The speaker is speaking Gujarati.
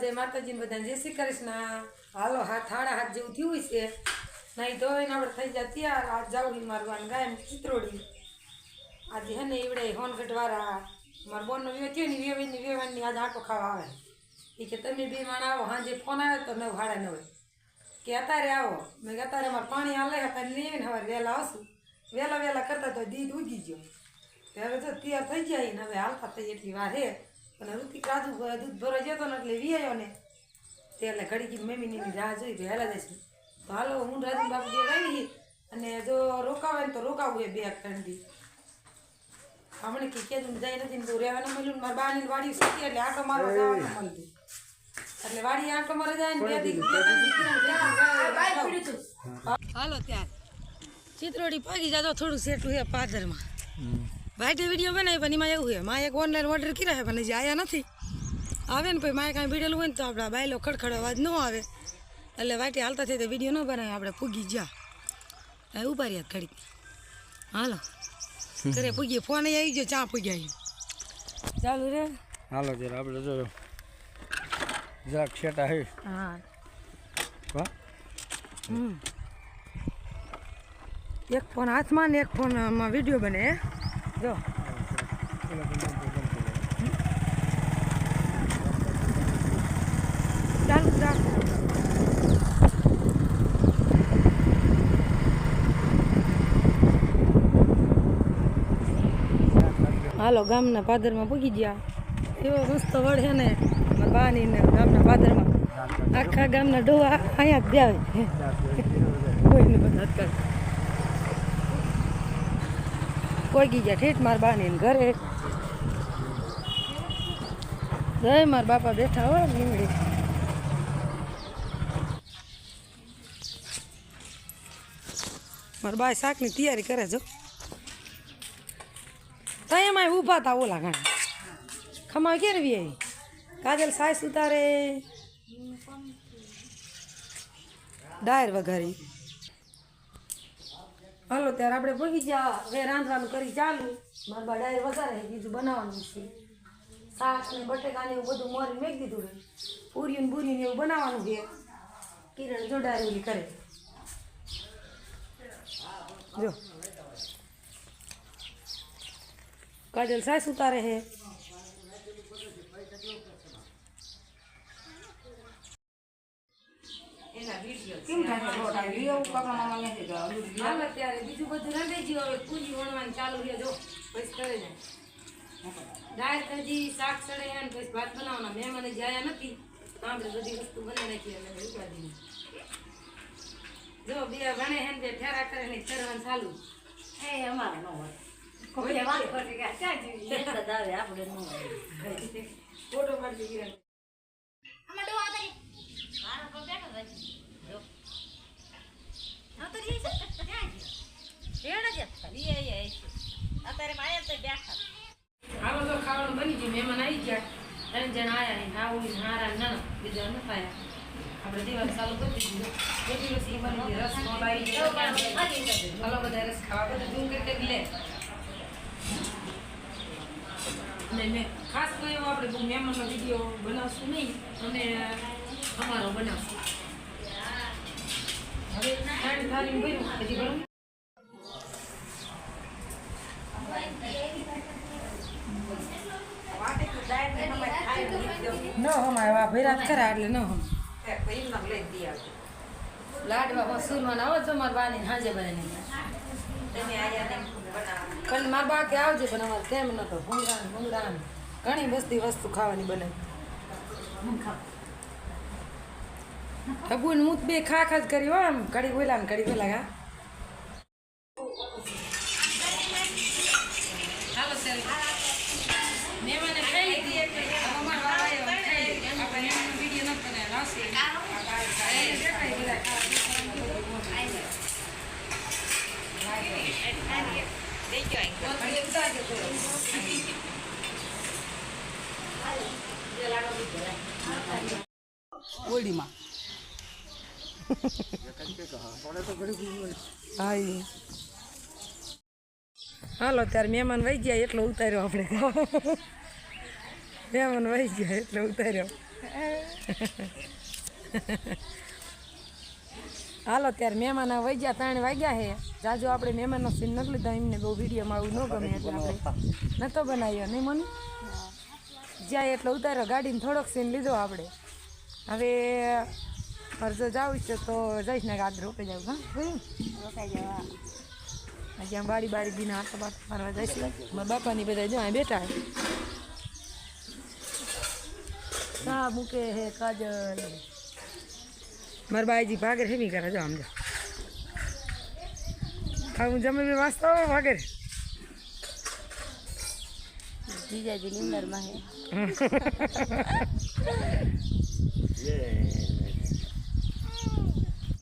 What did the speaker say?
જય માતાજી બધાને જય શ્રી કૃષ્ણ. હાલો હાથ હાડા હાથ જેવું થયું છે. નહીં તો એને આપણે થઈ જાય તૈયાર. આજ જાવડી મારવાનું ગાય ચિત્રોડી. આજે હે ને એવડે હોનગઢવાળા, મારા બોનનો વ્યવ થયો ને વેવાની વેવાની આજે આટો ખાવા આવે. એ કે તમે બે માણ આવો સાંજે ફોન આવ્યો તો નવ ભાડા નવ. કે અત્યારે આવો. મેં કે અત્યારે મારે પાણી હાલે અત્યારે લઈને હવે વહેલા આવશું. વહેલા વહેલા કરતા તો દીધ ઉગી ગયો. હવે તો તૈયાર થઈ જાય ને, હવે હાલતા થઈ એટલી વાર હે અને ઋતિક રાજુ દૂધ ભરવા જતો ને એટલે વી આવ્યો ને. તે એટલે ઘડી કીધું મમ્મીની રાહ જોઈ કે હેલા જશે તો હાલો હું રાજુ બાપુ બે આવી અને જો રોકાવે ને તો રોકાવું એ બે ઠંડી હમણાં કે કેદું જાય નથી ને તો રહેવાનું મળ્યું ને મારા બાની વાડી સુકી એટલે આટો મારો જવાનું મળતું. એટલે વાડી આટો મારે જાય ને બે દી હાલો ત્યાર ચિત્રોડી પગી જાતો થોડું સેટું છે પાદરમાં. ભાઈટે વીડિયો બનાવી પણ એમાં એવું છે માં એક ઓનલાઈન ઓર્ડર કર્યા છે પણ હજી આવ્યા નથી. આવે ને પછી માએ કાંઈ ભીડેલું હોય ને તો આપણા બાયલો ખડખડ અવાજ ન આવે. એટલે વાટી હાલતા થઈ તો વીડિયો ન બનાવે આપણે પૂગી જા. ઊભા રહ્યા ઘડીક. હાલો. ઘરે પૂગીએ. ફોન આવી ગયો ચા પૂગ્યા ચાલુ રે. હાલો જરા આપણે જો જરાક છેટા હે. હા. એક ફોન હાથમાં ને એક ફોનમાં વીડિયો બને? જો. ચાલુ ચાલુ. હાલો ગામના પાદરમાં પૂગી ગયા. એવો મસ્ત વળે ને બાની ને ગામના પાદરમાં આખા ગામના ડોવા અહીંયા જ આવે કોઈને બધા જ કરે પોગી ગયા ઠેઠ મારા બાની ને ઘરે. જય મારા બાપા બેઠા હોય લીમડી મારા બા શાકની તૈયારી કરે જો તો એમાં ઊભા હતા ઓલા ઘણા. ખમા કેરવી આવી? કાજલ સાસ ઉતારે. ડાયર વઘારી. હાલો, ત્યારે આપણે પગી ગયા હવે રાંધવાનું કરી ચાલુ. મારા બા વઘારે બીજું બનાવવાનું છે. શાક ને બટેકાને એવું બધું મોરી મેક દીધું હોય પૂરીયું ને બુરીયું એવું બનાવવાનું છે. કિરણ જોડાયેલી કરે. જો. કાજલ સાસ ઉતારે છે હાલ અત્યારે બીજું બધું રાંધે જી હવે પૂજી વણવાનું ચાલુ રહે જો પછી કરે જાય. દાળ કજી શાક સડે છે ને પછી ભાત બનાવવાના. મહેમાન જ્યાં નથી. તો આપણે બધી વસ્તુ બનાવી નાખી એટલે ઉપાડી જો બે ભણે હે ને બે ફેરા કરે ને કરવાનું ચાલુ. ફોટો પાડી દીધી આવો તો ખાવાનું બની ગયું મહેમાન આવી ગયા ત્રણ જણા આયા ને નાવું ને હારા ના બીજા ન ખાયા આપણે દિવાળી ચાલુ કરી દીધું. બની બધા રસ ખાવા બધું લે. અને મેં ખાસ તો એવો આપણે બહુ મહેમાનનો વીડિયો બનાવશું નહીં અને અમારો બનાવશું. હવે ત્રણ થાળી ભર્યું હજી ન હમાય વા ભૈરા ખરા એટલે ન હમ લાડવા વસૂલમાં આવો છો મારા બાની હાજે બનાવીને પણ મારા બા કે આવજે પણ અમારે કેમ નતો ભૂંગળા ભૂંગળા ઘણી બધી વસ્તુ ખાવાની બને. હબુન હું બે ખા ખા કરી હો આમ. કડી બોલા ને કડી બોલા હા હાલો ત્યારે મહેમાને ખાઈ લીધી હવે અમારો વારો આવ્યો, ખાઈ લીધી. આપણે મહેમાનનો વીડિયો નથી બનાવ્યો, લાવશે. એ દેખાય બધા. હાલો ત્યારે મહેમાન વહી ગયા એટલો ઉતાર્યો આપણે મહેમાન વહી ગયા એટલો ઉતાર્યો. હાલો ત્યારે મહેમાન વહી ગયા ત્રણ વાગ્યા હે. જાજો આપણે મહેમાનનો સીન નથી લીધા એમને બહુ વિડીયોમાં આવું ન ગમે એટલે આપણે. નતો બનાવ્યો નહીં મન? જ્યાં એટલે ઉતાર્યો ગાડીને થોડોક સીન લીધો આપણે. હવે જો જાઉં છે તો જઈશ ને આગળ રોકાઈ જાવ હા? જોયું રોકાઈ જવા આમ બારી બારી દીના આટો બાટો મારવા જઈશ મારા બાપાની બધા જો અહીં બેઠા હા ચા મૂકે હે કાજલ. મારા બાઈજી ભાગર હેવી કરે જો આમ જો. હું જમે બી વાંચતા હોય ભાગર. જીજાજી નિંદરમાં હે.